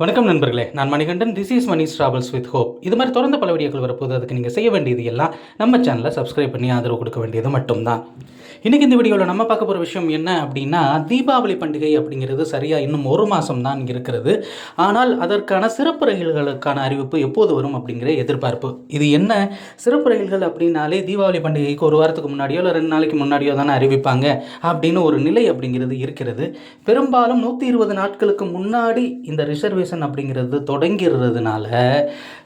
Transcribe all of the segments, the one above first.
வணக்கம் நண்பர்களே நான் Manikandan. This is Mani travels with hope இது மாதிரி தொடர்ந்து பல வீடியோக்கள் வரப்போது அதுக்கு நீங்கள் செய்ய வேண்டியது எல்லாம் நம்ம சேனலை சப்ஸ்கிரைப் பண்ணி ஆதரவு கொடுக்க வேண்டியது மட்டும்தான். இன்றைக்கி இந்த வீடியோவில் நம்ம பார்க்க போகிற விஷயம் என்ன அப்படின்னா தீபாவளி பண்டிகை அப்படிங்கிறது சரியாக இன்னும் ஒரு மாதம் தான் இருக்கிறது. ஆனால் அதற்கான சிறப்பு ரயில்களுக்கான அறிவிப்பு எப்போது வரும் அப்படிங்கிற எதிர்பார்ப்பு. இது என்ன? சிறப்பு ரயில்கள் அப்படின்னாலே தீபாவளி பண்டிகைக்கு ஒரு வாரத்துக்கு முன்னாடியோ இல்லை ரெண்டு நாளைக்கு முன்னாடியோ தானே அறிவிப்பாங்க அப்படின்னு ஒரு நிலை அப்படிங்கிறது இருக்கிறது. பெரும்பாலும் நூற்றி இருபது நாட்களுக்கு முன்னாடி இந்த ரிசர்வேஷன் அப்படிங்கிறது தொடங்கிறதுனால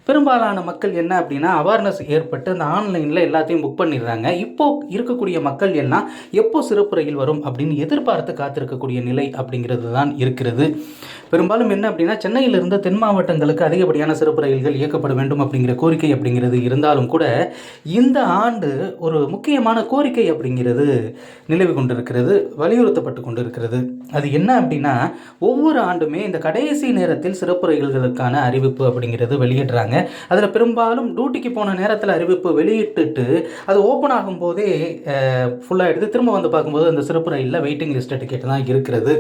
பெரும்பாலான மக்கள் என்ன அப்படின்னா அவேர்னஸ் ஏற்பட்டு அந்த ஆன்லைனில் எல்லாத்தையும் புக் பண்ணிடுறாங்க. இப்போ இருக்கக்கூடிய மக்கள் எல்லாம் எப்போ சிறப்பு ரயில் வரும் அப்படின்னு எதிர்பார்த்து காத்திருக்கக்கூடிய நிலை அப்படிங்கிறது தான் இருக்கிறது. பெரும்பாலும் என்ன அப்படின்னா சென்னையிலிருந்து தென் மாவட்டங்களுக்கு அதிகப்படியான சிறப்பு ரயில்கள் இயக்கப்பட வேண்டும் அப்படிங்கிற கோரிக்கை அப்படிங்கிறது இருந்தாலும் கூட இந்த ஆண்டு ஒரு முக்கியமான கோரிக்கை அப்படிங்கிறது நிலவி கொண்டிருக்கிறது வலியுறுத்தப்பட்டு கொண்டிருக்கிறது. அது என்ன அப்படின்னா ஒவ்வொரு ஆண்டுமே இந்த கடைசி நேரத்தில் சிறப்பு ரயில்களுக்கான அறிவிப்பு அப்படிங்கிறது வெளியிடுறாங்க. அதில் பெரும்பாலும் டியூட்டிக்கு போன நேரத்தில் அறிவிப்பு வெளியிட்டுட்டு அது ஓப்பன் ஆகும்போதே ஃபுல்லாகிடுது திரும்ப வந்து பார்க்கும்போது அந்த சிறப்பு ரயிலில் வெயிட்டிங் லிஸ்ட் டிக்கெட் தான் இருக்கிறது.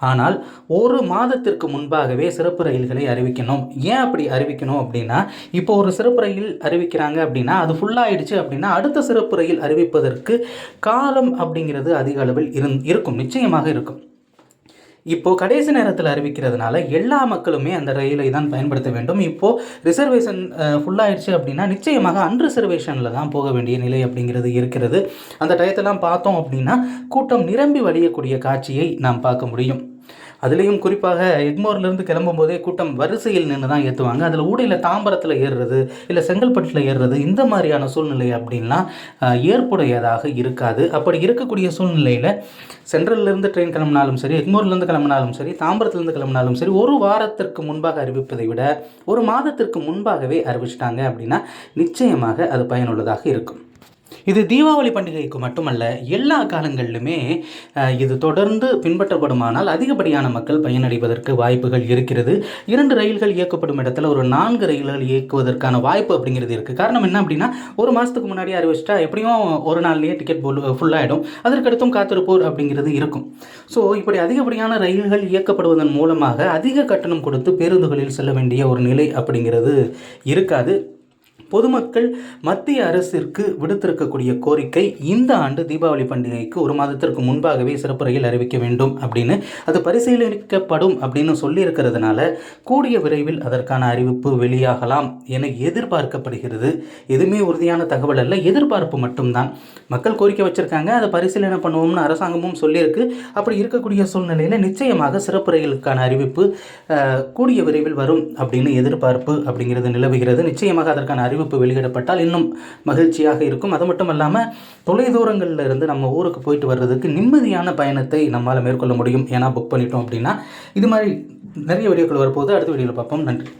ஆனால் ஒரு மாதத்திற்கு முன்பாகவே சிறப்பு ரயில்களை அறிவிக்கணும். ஏன் அப்படி அறிவிக்கணும் அப்படின்னா இப்போ ஒரு சிறப்பு ரயில் அறிவிக்கிறாங்க அப்படின்னா அது ஃபுல்லாகிடுச்சு அப்படின்னா அடுத்த சிறப்பு ரயில் அறிவிப்பதற்கு காலம் அப்படிங்கிறது அதிக அளவில் இருந் இருக்கும். நிச்சயமாக இருக்கும். இப்போது கடைசி நேரத்தில் அறிவிக்கிறதுனால எல்லா மக்களுமே அந்த ரயிலை தான் பயன்படுத்த வேண்டும். இப்போது ரிசர்வேஷன் ஃபுல்லாகிடுச்சு அப்படின்னா நிச்சயமாக அன்ரிசர்வேஷனில் தான் போக வேண்டிய நிலை அப்படிங்கிறது இருக்கிறது. அந்த டயத்தெல்லாம் பார்த்தோம் அப்படின்னா கூட்டம் நிரம்பி வழியக்கூடிய காட்சியை நாம் பார்க்க முடியும். அதுலேயும் குறிப்பாக எக்மோர்லேருந்து கிளம்பும் போதே கூட்டம் வரிசையில் நின்று தான் ஏற்றுவாங்க அதில் ஊடையில் தாம்பரத்தில் ஏறுறது இல்லை செங்கல்பட்டில் ஏறுறது இந்த மாதிரியான சூழ்நிலை அப்படின்லாம் ஏற்புடையதாக இருக்காது. அப்படி இருக்கக்கூடிய சூழ்நிலையில் சென்ட்ரல்லேருந்து ட்ரெயின் கிளம்பினாலும் சரி எக்மோர்லேருந்து கிளம்பினாலும் சரி தாம்பரத்துலேருந்து கிளம்பினாலும் சரி ஒரு வாரத்திற்கு முன்பாக அறிவிப்பதை விட ஒரு மாதத்திற்கு முன்பாகவே அறிவிச்சிட்டாங்க அப்படின்னா நிச்சயமாக அது பயனுள்ளதாக இருக்கும். இது தீபாவளி பண்டிகைக்கு மட்டுமல்ல எல்லா காலங்களிலுமே இது தொடர்ந்து பின்பற்றப்படுமானால் அதிகப்படியான மக்கள் பயனடைவதற்கு வாய்ப்புகள் இருக்கிறது. இரண்டு ரயில்கள் இயக்கப்படும் இடத்துல ஒரு நான்கு ரயில்கள் இயக்குவதற்கான வாய்ப்பு அப்படிங்கிறது இருக்குது காரணம் என்ன அப்படின்னா ஒரு மாதத்துக்கு முன்னாடி அறிவிச்சிட்டா எப்படியும் ஒரு நாள்லேயே டிக்கெட் போல் ஃபுல்லாகிடும் அதற்கடுத்தும் காத்திருப்போர் அப்படிங்கிறது இருக்கும். ஸோ இப்படி அதிகப்படியான ரயில்கள் இயக்கப்படுவதன் மூலமாக அதிக கட்டணம் கொடுத்து பேருந்துகளில் செல்ல வேண்டிய ஒரு நிலை அப்படிங்கிறது இருக்காது. பொதுமக்கள் மத்திய அரசிற்கு விடுத்திருக்கக்கூடிய கோரிக்கை இந்த ஆண்டு தீபாவளி பண்டிகைக்கு ஒரு மாதத்திற்கு முன்பாகவே சிறப்புறையில் அறிவிக்க வேண்டும் அப்படின்னு அது பரிசீலிக்கப்படும் அப்படின்னு சொல்லியிருக்கிறதுனால கூடிய விரைவில் அதற்கான அறிவிப்பு வெளியாகலாம் என எதிர்பார்க்கப்படுகிறது. எதுவுமே உறுதியான தகவல் அல்ல. எதிர்பார்ப்பு மட்டும்தான். மக்கள் கோரிக்கை வச்சுருக்காங்க. அதை பரிசீலனை பண்ணுவோம்னு அரசாங்கமும் சொல்லியிருக்கு. அப்படி இருக்கக்கூடிய சூழ்நிலையில் நிச்சயமாக சிறப்புறைகளுக்கான அறிவிப்பு கூடிய விரைவில் வரும் அப்படின்னு எதிர்பார்ப்பு அப்படிங்கிறது நிலவுகிறது. நிச்சயமாக அதற்கான அறிவிப்பு வெளியிடப்பட்டால் இன்னும் மகிழ்ச்சியாக இருக்கும். அது மட்டும் இல்லாமல் தொலைதூரங்களில் இருந்து நம்ம ஊருக்கு போயிட்டு வர்றதுக்கு நிம்மதியான பயணத்தை நம்மளால் மேற்கொள்ள முடியும். ஏன்னா புக் பண்ணிட்டோம் அப்படின்னா இது மாதிரி நிறைய வீடியோக்கள் வரப்போது அடுத்த வீடியோவில் பார்ப்போம். நன்றி.